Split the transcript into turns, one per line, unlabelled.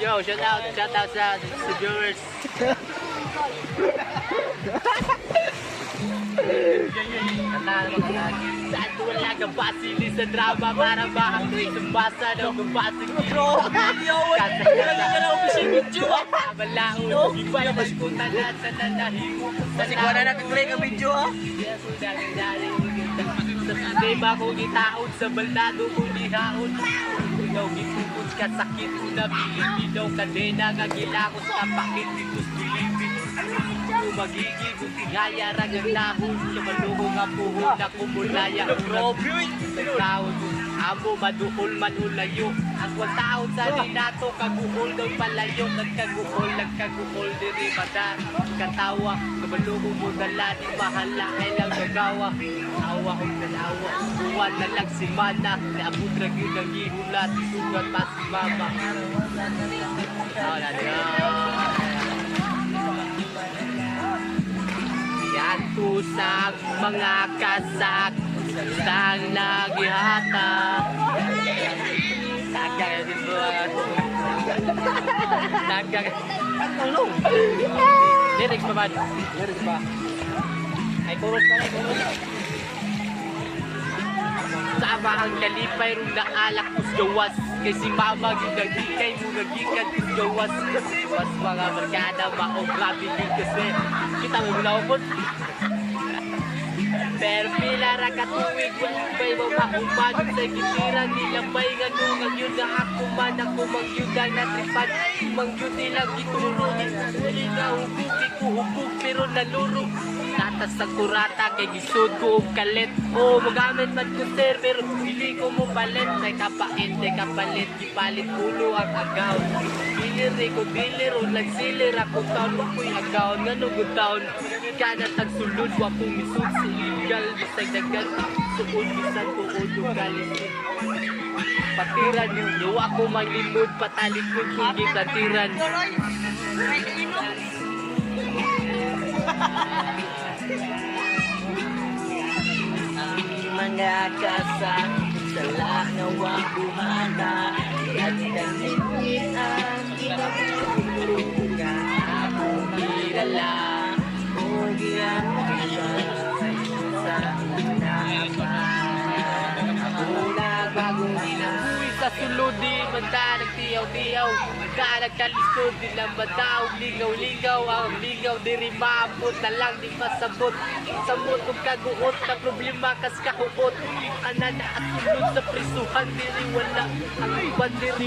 Yo, shout out, shout out sa, sa viewers. Saan wala ka basili sa drama para makakoy sa basa ng gabasig Bro, kasa ka na official video Malaon, iba yung maskutan na sa nanahimo Kasi kung na natin play ka video ha Sa iba ko gitaon sa baldado ko nihaon Ikaw gipupos ka sakit ko na Pilipino kadena nga gilakot sa pakit dito sa Pilipino Kung kung tigaya ragang lahon Sa malugo nga puhon na kumulaya. Robi Tawad Amo maduhol manulayo. Ang taon sa dinato kaguhol daw palayo. Nagkaguhol, nagkaguhol diri mada Katawa, kabalugo mo dala Di mahala, kailang gagawa Awa o kalawa Buwan na lang si mana Naabot na yun ang ihulat Sugat pa si mama na. Yan tusag mga kasak Sang nagihata Tagang din po Tagang Tulong Lyrics pa man Lyrics pa. Ay chorus pa na chorus Sama ang kalipay rin na alak kus gawas Kasi mama ginagikay mo nagikan kus gawas Mas mga barkada mao grabe yun kasi. Kita mo mula po pero pila ra ka tuwig Walibay mo makumagod sa gitiran Nilambay nga nung ang yun na ako man Ako mangyuda na tripan Mangyud nilang giturungin Uli na hubog, ikuhubog Pero nalurog Tatas sa kurata kay gisod ko og kalit. O magamit man ko sir Pero dili ko mo palit Kay kapait, kay kapalit. Gipalit ulo ang agaw. Bilir ko bilir o nagsilir Ako. Taon ako'y agaw Nga nung taon? Kana tagsulod wa ko misud sa illegal. Bisag dagat Suod bisan tuod yung galisin Patiran ninyo ako manglimod Patalikod kung gitatiran mga kasak Sala na wang buhata At kanilin ang Uy, sa suludi Manda nagtiyaw-tiyaw Manda nagkalisod Di lang madaw. Ligaw-ligaw Ang ligaw Diri maabot. Na lang Di masabot. Samot kung kaguot Na problema kas kahuot. Anan at sulod sa prisuhan Diri wala. Ang iban diri